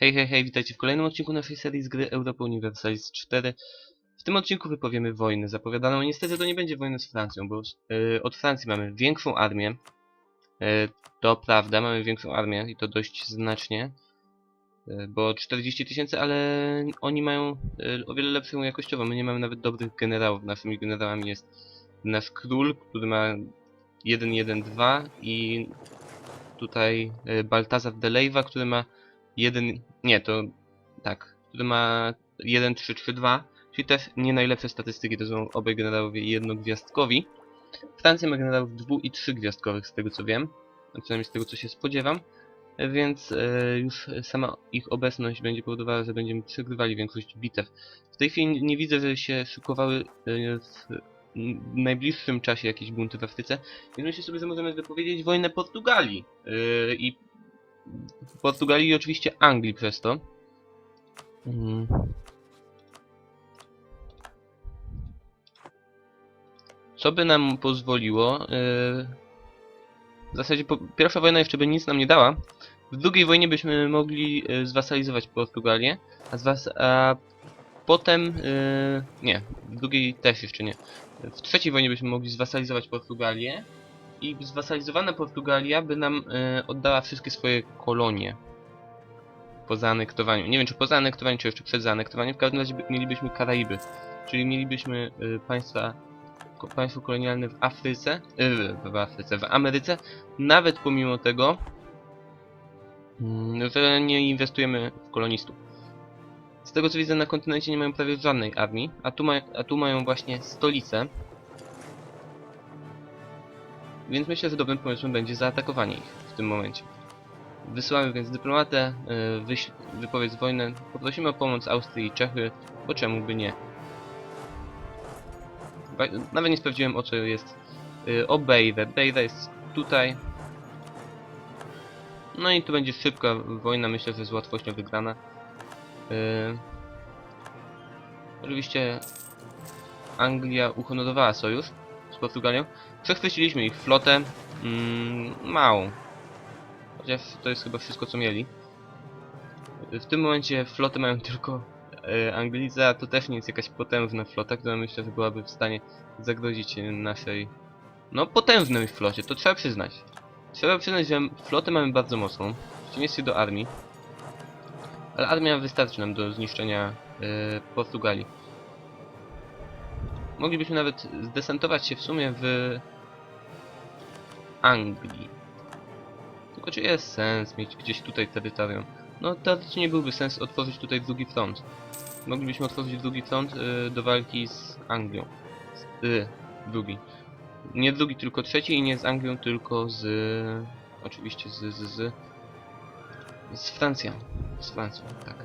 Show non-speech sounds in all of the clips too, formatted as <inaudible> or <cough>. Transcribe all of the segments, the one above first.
Hej, hej, hej, witajcie w kolejnym odcinku naszej serii z gry Europa Universalis 4. W tym odcinku wypowiemy wojnę zapowiadaną. Niestety to nie będzie wojna z Francją, bo e, od Francji mamy większą armię. E, to prawda, mamy większą armię i to dość znacznie. E, bo 40 tysięcy, ale oni mają e, o wiele lepszą jakościowo. My nie mamy nawet dobrych generałów. Naszymi generałami jest nasz król, który ma 1-1-2 i tutaj e, Baltazar de Leyva, który ma jeden, nie, to tak, który ma 1, 3, 3, 2, czyli też nie najlepsze statystyki, to są obaj generałowie jednogwiazdkowi. Francja ma generałów dwu i trzygwiazdkowych z tego co wiem, a przynajmniej z tego co się spodziewam, więc e, już sama ich obecność będzie powodowała, że będziemy przegrywali większość bitew. W tej chwili nie widzę, że się szykowały e, w najbliższym czasie jakieś bunty w Afryce, więc myślę sobie, że możemy wypowiedzieć wojnę Portugalii e, i Portugalii i oczywiście Anglii przez to. Mm. Co by nam pozwoliło... Yy... W zasadzie po... pierwsza wojna jeszcze by nic nam nie dała. W drugiej wojnie byśmy mogli yy, zwasalizować Portugalię, a, zwas... a potem... Yy... Nie, w drugiej też jeszcze nie. W trzeciej wojnie byśmy mogli zwasalizować Portugalię, i zwasalizowana Portugalia by nam e, oddała wszystkie swoje kolonie po zaanektowaniu. Nie wiem, czy po zaanektowaniu, czy jeszcze przed zaanektowaniem. W każdym razie by- mielibyśmy Karaiby, czyli mielibyśmy e, państwa, ko, państwo kolonialne w Afryce, e, w, w Afryce, w Ameryce, nawet pomimo tego, mm, że nie inwestujemy w kolonistów. Z tego co widzę, na kontynencie nie mają prawie żadnej armii, a tu, ma, a tu mają właśnie stolicę, więc myślę, że dobrym pomysłem będzie zaatakowanie ich w tym momencie. Wysyłamy więc dyplomatę, wyś- wypowiedz wojnę, poprosimy o pomoc Austrii i Czechy, bo czemu by nie. Nawet nie sprawdziłem o co jest yy, o. Bejda jest tutaj. No i tu będzie szybka wojna, myślę, że z łatwością wygrana. Yy, oczywiście Anglia uhonorowała sojusz z Portugalią. Przechwyciliśmy ich flotę. Mm, małą. Chociaż to jest chyba wszystko co mieli. W tym momencie flotę mają tylko e, to też nie jest jakaś potężna flota, która myślę, że byłaby w stanie zagrozić naszej... No potężnej flocie, to trzeba przyznać. Trzeba przyznać, że flotę mamy bardzo mocną. Przeciwieństwie do armii. Ale armia wystarczy nam do zniszczenia e, Portugalii. Moglibyśmy nawet zdesantować się w sumie w Anglii. Tylko czy jest sens mieć gdzieś tutaj terytorium? No teoretycznie nie byłby sens otworzyć tutaj drugi front. Moglibyśmy otworzyć drugi front y, do walki z Anglią. Z, y, drugi. Nie drugi, tylko trzeci i nie z Anglią, tylko z... Oczywiście z... z... z, z Francją. Z Francją, tak.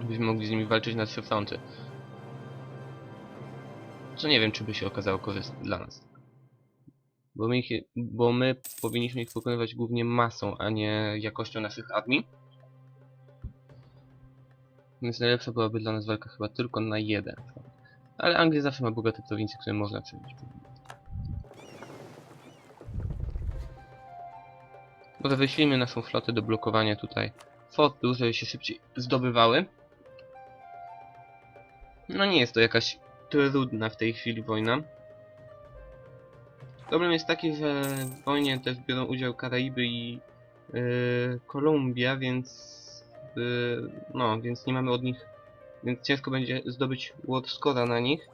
Byśmy mogli z nimi walczyć na trzy fronty. Co nie wiem, czy by się okazało korzystne dla nas. Bo my, bo my powinniśmy ich pokonywać głównie masą, a nie jakością naszych armii. Więc najlepsza byłaby dla nas walka chyba tylko na jeden. Ale Anglia zawsze ma bogate prowincje, które można przejąć. Może wyślijmy naszą flotę do blokowania tutaj fortów, żeby się szybciej zdobywały. No nie jest to jakaś trudna w tej chwili wojna. Problem jest taki, że w wojnie też biorą udział Karaiby i yy, Kolumbia, więc yy, no, więc nie mamy od nich, więc ciężko będzie zdobyć Warscora na nich.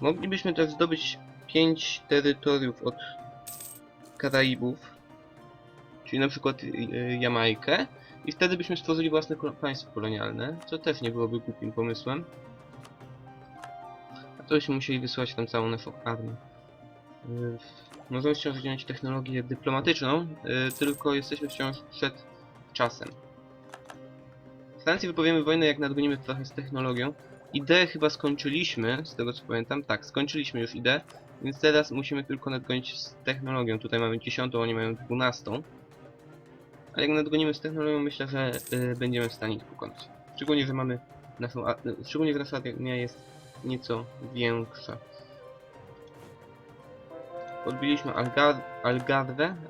Moglibyśmy też zdobyć 5 terytoriów od Karaibów, czyli na przykład yy, Jamajkę i wtedy byśmy stworzyli własne państwo kolonialne, co też nie byłoby głupim pomysłem. A to byśmy musieli wysłać tam całą naszą armię. Yy, Możemy wciąż rozwinąć technologię dyplomatyczną, yy, tylko jesteśmy wciąż przed czasem. Francji wypowiemy wojnę jak nadgonimy trochę z technologią. Ideę chyba skończyliśmy, z tego co pamiętam. Tak, skończyliśmy już ideę, więc teraz musimy tylko nadgonić z technologią. Tutaj mamy 10, oni mają 12. Ale jak nadgonimy z technologią, myślę, że yy, będziemy w stanie ich pokonać. Szczególnie, że mamy naszą, yy, szczególnie, że nasza armia jest nieco większa. Podbiliśmy Algar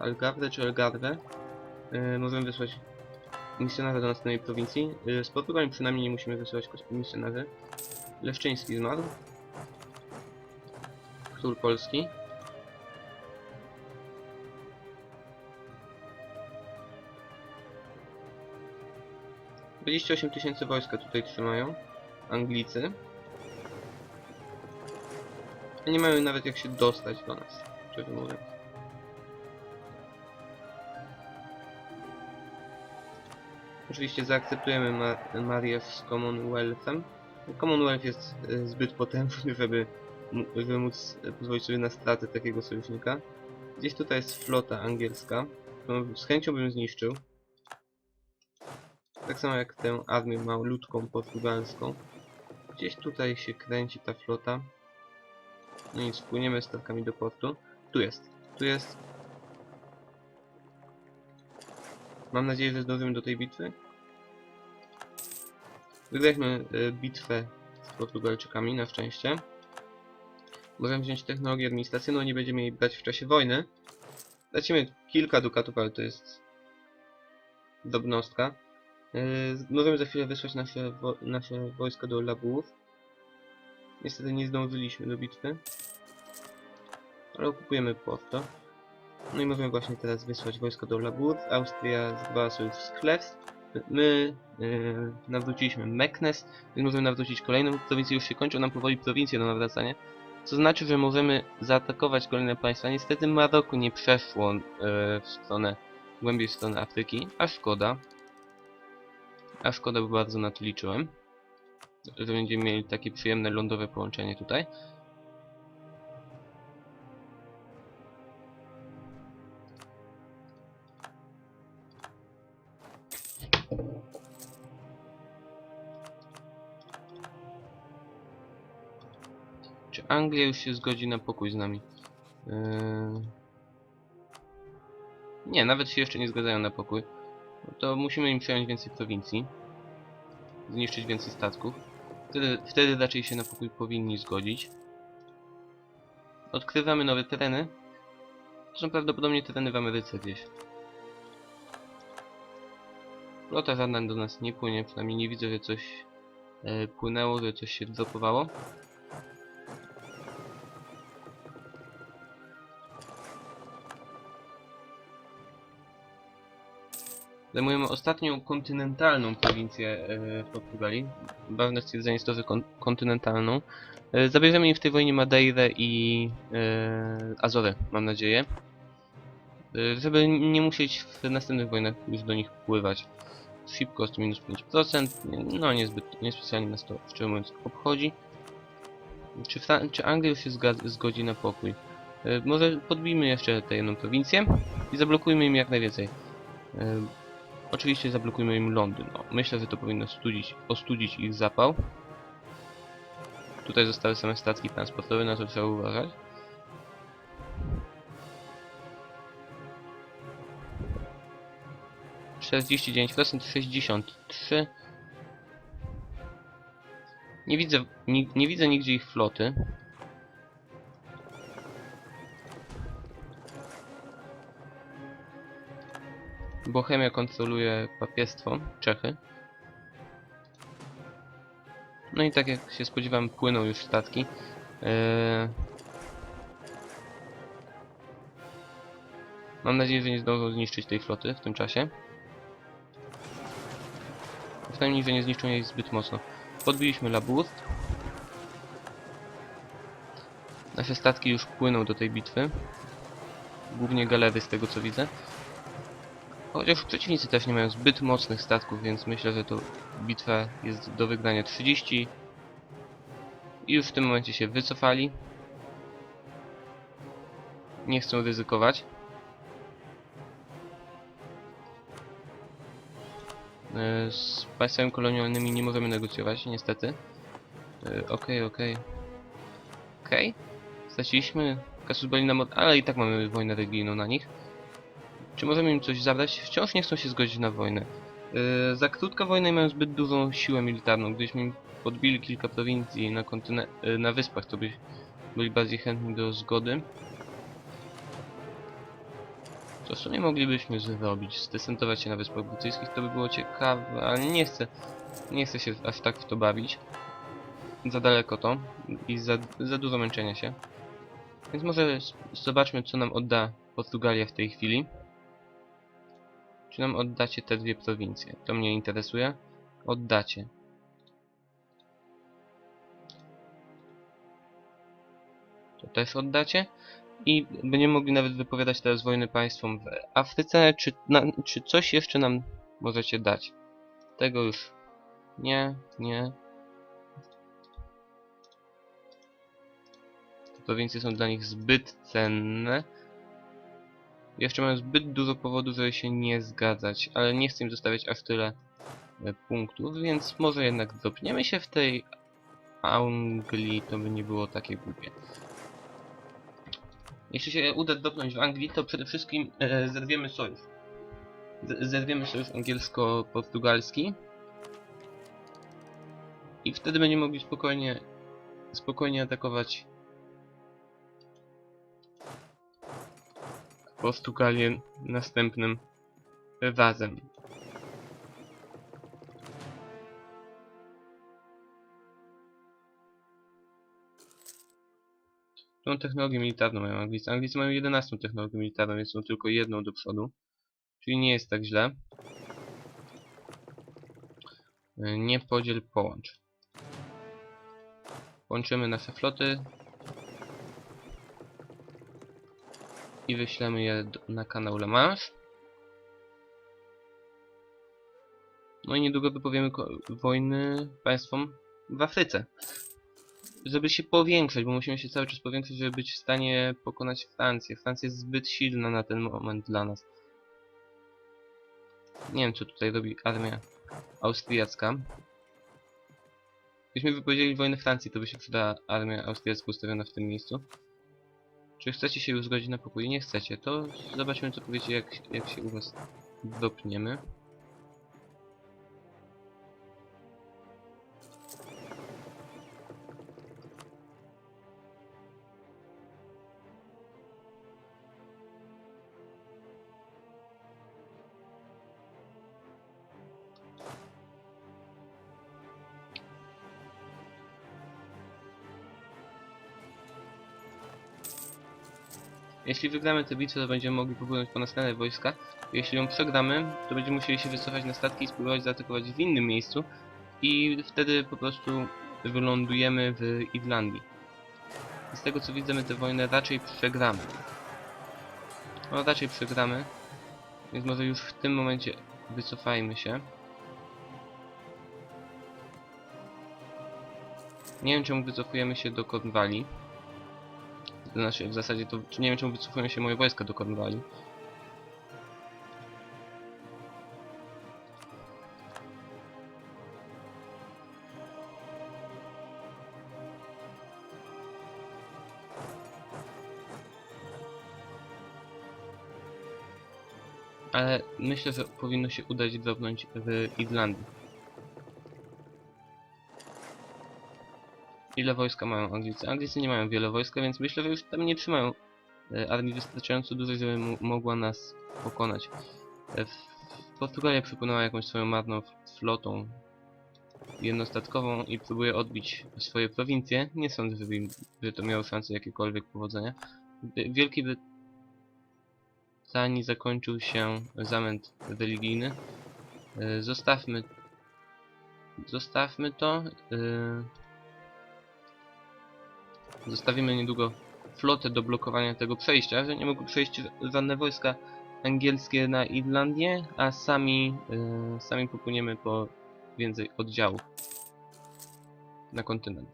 Algarve czy Algarve. Yy, możemy wysłać misjonarza do następnej prowincji. Y, Z Portugalii przynajmniej nie musimy wysyłać misjonarzy. Leszczyński zmarł. Król Polski. Dwadzieścia osiem tysięcy wojska tutaj trzymają. Anglicy. Nie mają nawet jak się dostać do nas, szczerze mówiąc. Oczywiście zaakceptujemy Ma Marię z Commonwealthem. Commonwealth jest e, zbyt potężny, żeby, żeby móc e, pozwolić sobie na stratę takiego sojusznika. Gdzieś tutaj jest flota angielska, którą z chęcią bym zniszczył. Tak samo jak tę armię malutką portugalską. Gdzieś tutaj się kręci ta flota. No nic, wpłyniemy statkami do portu. Tu jest, tu jest. Mam nadzieję, że zdążymy do tej bitwy. Wygraliśmy e, bitwę z Portugalczykami, na szczęście. Możemy wziąć technologię administracji, no nie będziemy jej brać w czasie wojny. Tracimy kilka dukatów, ale to jest drobnostka. E, Możemy za chwilę wysłać nasze, wo nasze wojska do Labów. Niestety nie zdążyliśmy do bitwy. Ale okupujemy Porto. No i możemy właśnie teraz wysłać wojsko do Labur. Austria zbrała sojusz z Klefs. My yy, nawróciliśmy Meknes, więc możemy nawrócić kolejną prowincję. Już się kończą nam powoli prowincje do nawracania. Co znaczy, że możemy zaatakować kolejne państwa. Niestety Maroko nie przeszło yy, w stronę, głębiej w stronę Afryki. A szkoda. A szkoda, bo bardzo na to liczyłem. Że będziemy mieli takie przyjemne lądowe połączenie tutaj. Anglia już się zgodzi na pokój z nami? Yy... Nie, nawet się jeszcze nie zgadzają na pokój. To musimy im przejąć więcej prowincji. Zniszczyć więcej statków. Wtedy, wtedy raczej się na pokój powinni zgodzić. Odkrywamy nowe tereny. To są prawdopodobnie tereny w Ameryce gdzieś. Flota żadna do nas nie płynie, przynajmniej nie widzę, że coś e, płynęło, że coś się dropowało. Zajmujemy ostatnią kontynentalną prowincję e, w Portugalii. Ważne stwierdzenie jest to, że kon kontynentalną. E, zabierzemy im w tej wojnie Madeirę i e, Azory, mam nadzieję. Żeby nie musieć w następnych wojnach już do nich pływać. Shipcost minus 5%, nie- no niezbyt, niespecjalnie nas to szczerze mówiąc obchodzi. Czy, czy Anglia już się zgodzi na pokój? Może podbijmy jeszcze tę jedną prowincję i zablokujmy im jak najwięcej. Oczywiście zablokujmy im Londyn. No, myślę, że to powinno studzić, ostudzić ich zapał. Tutaj zostały same statki transportowe, na to trzeba uważać. Czterdzieści dziewięć procent, sześćdziesiąt trzy. Nie widzę, ni, nie widzę nigdzie ich floty. Bohemia kontroluje papiestwo, Czechy. No i tak jak się spodziewałem, płyną już statki. Eee... Mam nadzieję, że nie zdążą zniszczyć tej floty w tym czasie. Przynajmniej, że nie zniszczą jej zbyt mocno. Podbiliśmy Labust. Nasze statki już płyną do tej bitwy. Głównie galery z tego co widzę. Chociaż przeciwnicy też nie mają zbyt mocnych statków, więc myślę, że to bitwa jest do wygrania 30. I już w tym momencie się wycofali. Nie chcą ryzykować. E, Z państwami kolonialnymi nie możemy negocjować, niestety. E, Okej, okej. Okej. Straciliśmy Casus Belli na mod, ale i tak mamy wojnę religijną na nich. Czy możemy im coś zabrać? Wciąż nie chcą się zgodzić na wojnę. Yy, za krótka wojna i mają zbyt dużą siłę militarną. Gdybyśmy im podbili kilka prowincji na, kontyne- yy, na wyspach, to by byli bardziej chętni do zgody. Co w sumie moglibyśmy zrobić? Zdecentować się na Wyspach Brytyjskich, to by było ciekawe, ale nie chcę, nie chcę się aż tak w to bawić. Za daleko to i za, za dużo męczenia się. Więc może zobaczmy, co nam odda Portugalia w tej chwili. Czy nam oddacie te dwie prowincje? To mnie interesuje. Oddacie. To też oddacie. I będziemy mogli nawet wypowiadać teraz wojny państwom w Afryce. Czy, na, czy coś jeszcze nam możecie dać? Tego już nie, nie. Te prowincje są dla nich zbyt cenne. Jeszcze mają zbyt dużo powodów, żeby się nie zgadzać, ale nie chcę im zostawiać aż tyle e, punktów, więc może jednak dropniemy się w tej Anglii, to by nie było takie głupie. Jeśli się uda dopnąć w Anglii, to przede wszystkim e, zerwiemy sojusz. Z- Zerwiemy sojusz angielsko-portugalski. I wtedy będziemy mogli spokojnie, spokojnie atakować Portugalię następnym razem. Tą technologię militarną mają Anglicy. Anglicy mają 11 technologię militarną, więc są tylko jedną do przodu. Czyli nie jest tak źle. Nie podziel, połącz. Łączymy nasze floty. I wyślemy je na kanał La Manche. No i niedługo wypowiemy wojny państwom w Afryce żeby się powiększać, bo musimy się cały czas powiększać, żeby być w stanie pokonać Francję. Francja jest zbyt silna na ten moment dla nas. Nie wiem, co tutaj robi armia austriacka. Gdybyśmy wypowiedzieli wojnę Francji, to by się przydała armia austriacka ustawiona w tym miejscu. Czy chcecie się już zgodzić na pokój? Nie chcecie, to zobaczmy, co powiecie, jak, jak się u was dopniemy. Jeśli wygramy tę bitwę, to będziemy mogli popłynąć po następne wojska. Jeśli ją przegramy, to będziemy musieli się wycofać na statki i spróbować zaatakować w innym miejscu. I wtedy po prostu wylądujemy w Irlandii. I z tego co widzę, my tę wojnę raczej przegramy. No raczej przegramy. Więc może już w tym momencie wycofajmy się. Nie wiem czemu wycofujemy się do Cornwalli. Znaczy w zasadzie to nie wiem czemu wycofują się moje wojska do Cornwalli. Ale myślę, że powinno się udać dropnąć w Irlandii. Ile wojska mają Anglicy? Anglicy nie mają wiele wojska, więc myślę, że już tam nie trzymają e, armii wystarczająco dużej, żeby mogła nas pokonać. E, Portugalia przypłynęła jakąś swoją marną flotą jednostatkową i próbuje odbić swoje prowincje. Nie sądzę, żeby, żeby to miało szansę jakiekolwiek powodzenia. W Wielkiej Brytanii zakończył się zamęt religijny. E, Zostawmy Zostawmy to. Zostawimy niedługo flotę do blokowania tego przejścia, że nie mogły przejść żadne wojska angielskie na Irlandię, a sami, yy, sami popłyniemy po więcej oddziałów na kontynent.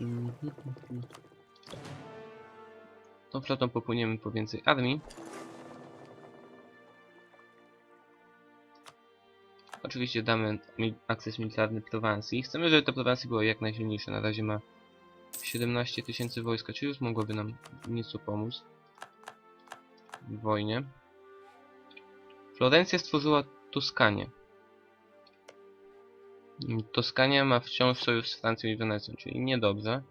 Mhm, mhm. Tą flotą popłyniemy po więcej armii. Oczywiście damy akces militarny Prowansji. Chcemy, żeby to Prowansji było jak najsilniejsze. Na razie ma 17 tysięcy wojska, czyli już mogłoby nam nieco pomóc w wojnie. Florencja stworzyła Tuskanię. Mm, Toskania ma wciąż sojusz z Francją i Wenecją, czyli niedobrze.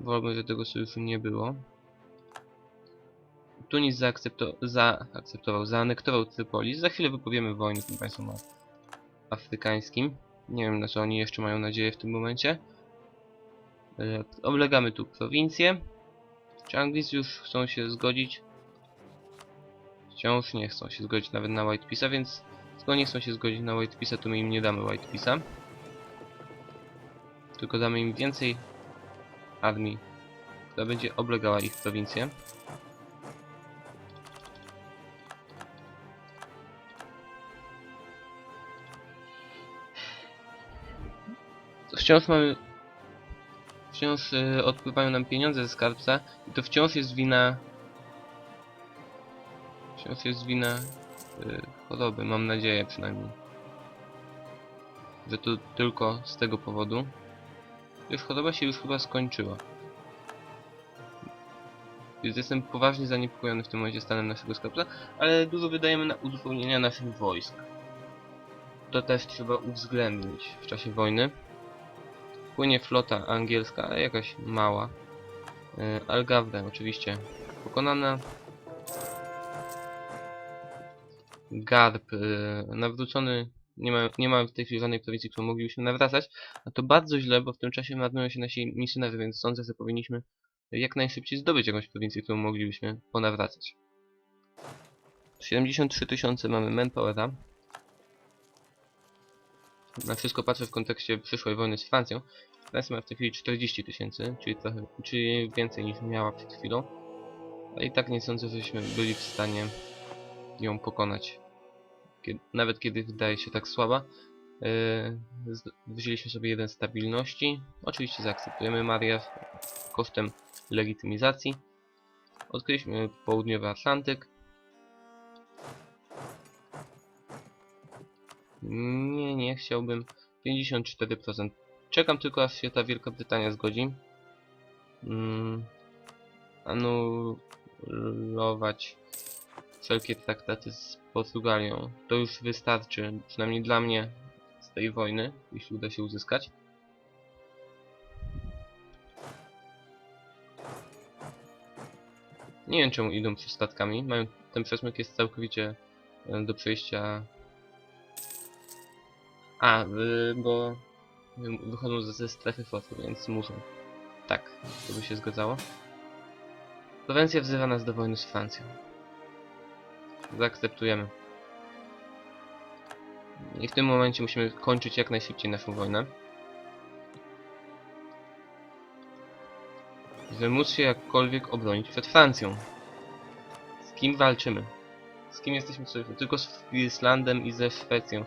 Wolałbym, że tego sojuszu nie było. Tunis zaakcepto zaakceptował, zaanektował Trypolis. Za chwilę wypowiemy wojnę tym państwom af- afrykańskim. Nie wiem na co oni jeszcze mają nadzieję w tym momencie. E, oblegamy tu prowincję. Czy już chcą się zgodzić? Wciąż nie chcą się zgodzić nawet na White więc skoro nie chcą się zgodzić na White Peace'a, to my im nie damy White. Tylko damy im więcej armii, która będzie oblegała ich prowincję. Wciąż mamy... Wciąż y, odpływają nam pieniądze ze skarbca i to wciąż jest wina... Wciąż jest wina y, choroby, mam nadzieję przynajmniej. Że to tylko z tego powodu. Już choroba się już chyba skończyła. Więc jestem poważnie zaniepokojony w tym momencie stanem naszego skarbca, ale dużo wydajemy na uzupełnienia naszych wojsk. To też trzeba uwzględnić w czasie wojny. Płynie flota angielska, ale jakaś mała. Yy, Algawra oczywiście pokonana. Garb yy, nawrócony. Nie ma, nie ma w tej chwili żadnej prowincji, którą moglibyśmy nawracać. A to bardzo źle, bo w tym czasie marnują się nasi misjonarze, więc sądzę, że powinniśmy jak najszybciej zdobyć jakąś prowincję, którą moglibyśmy ponawracać. 73 tysiące mamy manpowera. Na wszystko patrzę w kontekście przyszłej wojny z Francją. Francja ma w tej chwili 40 tysięcy, czyli trochę, czyli więcej niż miała przed chwilą. Ale i tak nie sądzę, żeśmy byli w stanie ją pokonać. Kiedy, nawet kiedy wydaje się tak słaba. Yy, wzięliśmy sobie jeden stabilności. Oczywiście zaakceptujemy Marię kosztem legitymizacji. Odkryliśmy południowy Atlantyk. Nie, nie chciałbym. 54%. Czekam tylko aż się ta Wielka Brytania zgodzi. Mm, anulować wszelkie traktaty z Portugalią. To już wystarczy, przynajmniej dla mnie, z tej wojny, jeśli uda się uzyskać. Nie wiem czemu idą statkami. Mają, ten przesmyk jest całkowicie e, do przejścia a, y, bo wy- wychodzą ze, strefy floty, więc muszą. Tak, to by się zgadzało. Prowencja wzywa nas do wojny z Francją. Zaakceptujemy. I w tym momencie musimy kończyć jak najszybciej naszą wojnę. Żeby móc się jakkolwiek obronić przed Francją. Z kim walczymy? Z kim jesteśmy w? Tylko z Islandem i ze Szwecją.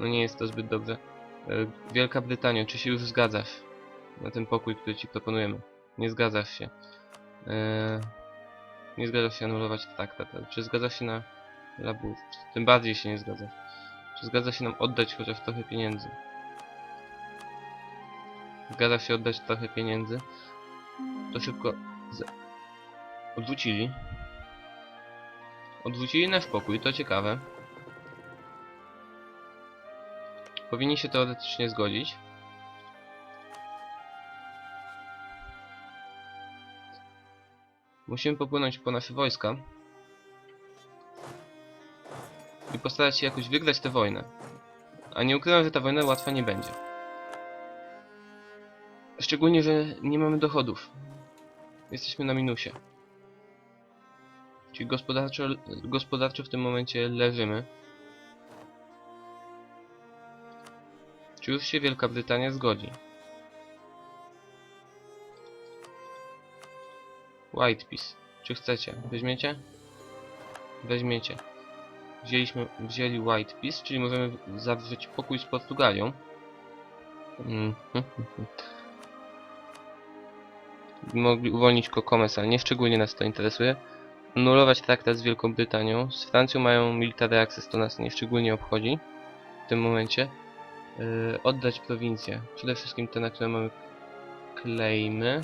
No nie jest to zbyt dobrze. E, Wielka Brytania, czy się już zgadzasz na ten pokój, który ci proponujemy? Nie zgadzasz się. E, Nie zgadzasz się anulować traktat. Czy zgadzasz się na labur? Tym bardziej się nie zgadzasz. Czy zgadzasz się nam oddać chociaż trochę pieniędzy? Zgadzasz się oddać trochę pieniędzy? To szybko... Odwrócili. Odwrócili nasz pokój, to ciekawe. Powinni się teoretycznie zgodzić. Musimy popłynąć po nasze wojska. I postarać się jakoś wygrać tę wojnę. A nie ukrywam, że ta wojna łatwa nie będzie. Szczególnie, że nie mamy dochodów. Jesteśmy na minusie. Czyli gospodarczo, gospodarczo w tym momencie leżymy. Czy już się Wielka Brytania zgodzi? White Peace. Czy chcecie? Weźmiecie? Weźmiecie. Wzięliśmy, wzięli White Peace, czyli możemy zawrzeć pokój z Portugalią. Mm. Mogli uwolnić Kokomes, ale nie szczególnie nas to interesuje. Anulować traktat z Wielką Brytanią. Z Francją mają military access, to nas nie szczególnie obchodzi w tym momencie. Yy, oddać prowincje. Przede wszystkim te, na które mamy claimy.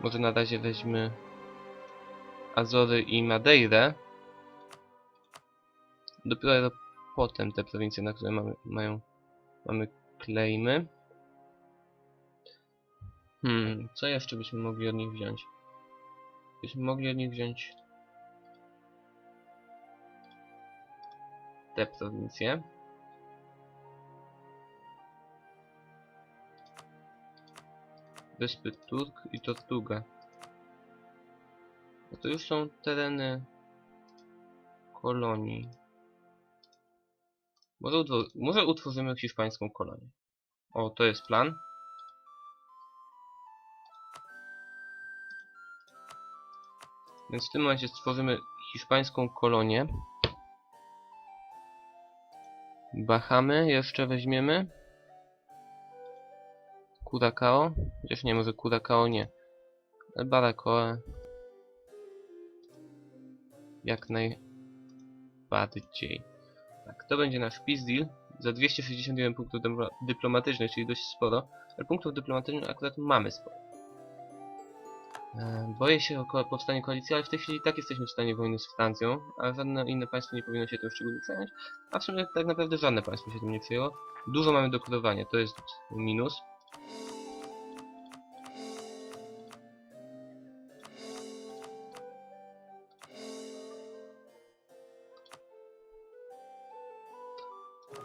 Może na razie weźmy Azory i Madeirę. Dopiero potem te prowincje, na które mamy, mają Mamy claimy. Hmm, co jeszcze byśmy mogli od nich wziąć? Byśmy mogli od nich wziąć te prowincje. Wyspy Turk i Tortuga. No to już są tereny kolonii. Może, utwor może utworzymy hiszpańską kolonię. O, to jest plan. Więc w tym momencie stworzymy hiszpańską kolonię. Bahamy jeszcze weźmiemy. Curacao. Chociaż nie, może Curacao nie. Ale Baracoa. Jak najbardziej. Tak, to będzie nasz peace deal. Za 261 punktów dyplo- dyplomatycznych, czyli dość sporo. Ale punktów dyplomatycznych akurat mamy sporo. E, Boję się o powstanie koalicji, ale w tej chwili i tak jesteśmy w stanie wojny z Francją, a żadne inne państwo nie powinno się tym szczególnie zająć. A w sumie tak naprawdę żadne państwo się tym nie przejęło. Dużo mamy do kurowania, to jest minus.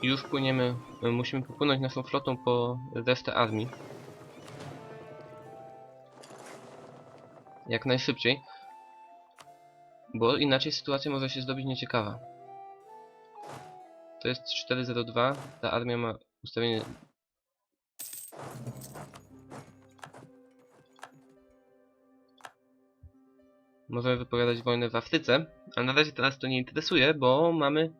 Już płyniemy, musimy popłynąć naszą flotą po resztę armii. Jak najszybciej. Bo inaczej sytuacja może się zrobić nieciekawa. To jest 402, ta armia ma ustawienie... Możemy wypowiadać wojnę w Afryce, ale na razie teraz to nie interesuje, bo mamy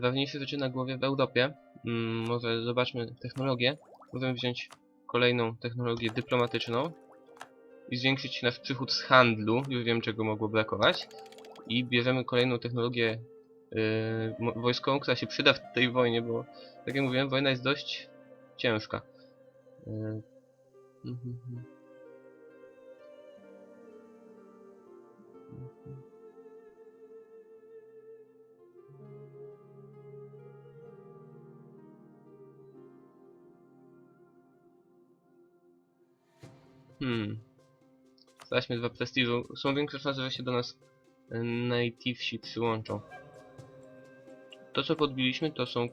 ważniejsze rzeczy na głowie w Europie. Mm, może zobaczmy technologię. Możemy wziąć kolejną technologię dyplomatyczną i zwiększyć nasz przychód z handlu. Już wiem czego mogło brakować. I bierzemy kolejną technologię yy, wojskową, która się przyda w tej wojnie, bo tak jak mówiłem, wojna jest dość ciężka. Yy. Hmm. Zaśmy dwa prestiżu. Są większe szanse, że się do nas e, nativesi przyłączą. To co podbiliśmy to są...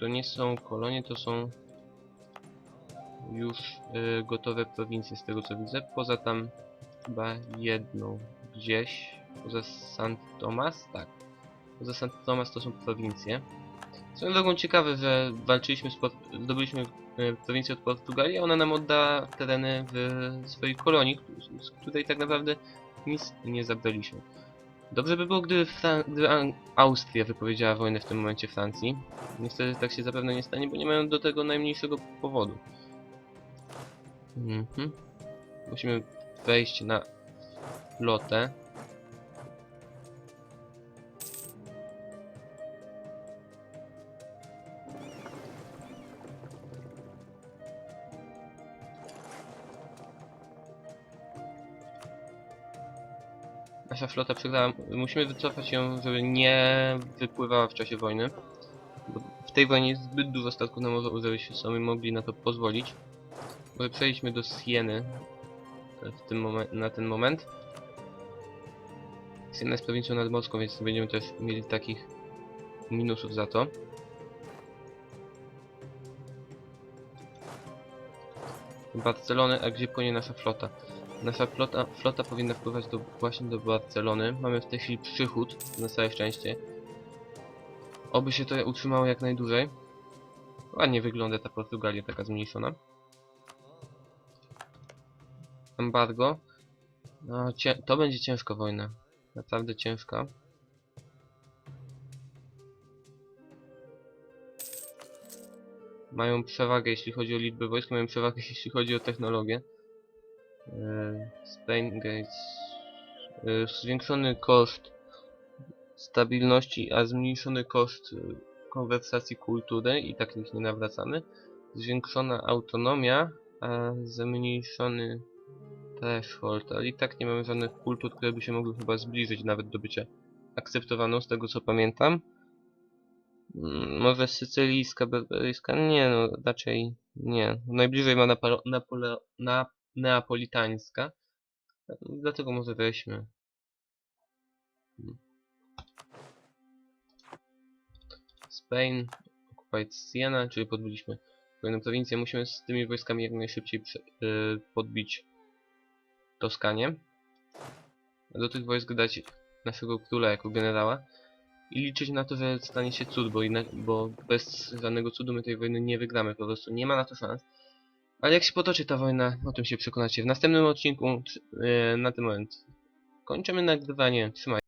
To nie są kolonie, to są już e, gotowe prowincje z tego co widzę. Poza tam chyba jedną gdzieś. Poza St. Thomas? Tak. Poza St. Thomas to są prowincje. Swoją drogą ciekawe, że walczyliśmy zdobyliśmy prowincję od Portugalii, a ona nam odda tereny w swojej kolonii, z której tak naprawdę nic nie zabraliśmy. Dobrze by było, gdyby, gdyby Austria wypowiedziała wojnę w tym momencie Francji. Niestety tak się zapewne nie stanie, bo nie mają do tego najmniejszego powodu. Mhm. Musimy wejść na flotę. Nasza flota przegrała. Musimy wycofać ją, żeby nie wypływała w czasie wojny. Bo w tej wojnie jest zbyt dużo statków na morzu, żebyśmy sobie mogli na to pozwolić. Może przejdźmy do Sieny w tym momen- na ten moment. Siena jest prowincją nadmorską, więc będziemy też mieli takich minusów za to. Barcelony, a gdzie płynie nasza flota? Nasza flota, flota powinna wpływać do, właśnie do Barcelony. Mamy w tej chwili przychód, na całe szczęście. Oby się to utrzymało jak najdłużej. Ładnie wygląda ta Portugalia, taka zmniejszona. Embargo. No, to będzie ciężka wojna. Naprawdę ciężka. Mają przewagę jeśli chodzi o liczbę wojsk, mają przewagę <laughs> jeśli chodzi o technologię. Yy, Spain Gates. Yy, Zwiększony koszt stabilności, a zmniejszony koszt yy, konwersacji kultury i tak ich nie nawracamy. Zwiększona autonomia, a zmniejszony threshold, ale i tak nie mamy żadnych kultur, które by się mogły chyba zbliżyć nawet do bycia akceptowaną z tego co pamiętam. Mm, Może sycylijska, berberyjska? Nie no, raczej nie. Najbliżej ma Napolo, Napole, na, neapolitańska. Dlatego może weźmy. Spain, Occupied Siena, czyli podbiliśmy kolejną prowincję. Musimy z tymi wojskami jak najszybciej y, podbić Toskanię. Do tych wojsk dać naszego króla jako generała. I liczyć na to, że stanie się cud, bo, inna, bo bez żadnego cudu my tej wojny nie wygramy, po prostu nie ma na to szans. Ale jak się potoczy ta wojna, o tym się przekonacie w następnym odcinku. Y, na ten moment kończymy nagrywanie. Trzymajcie.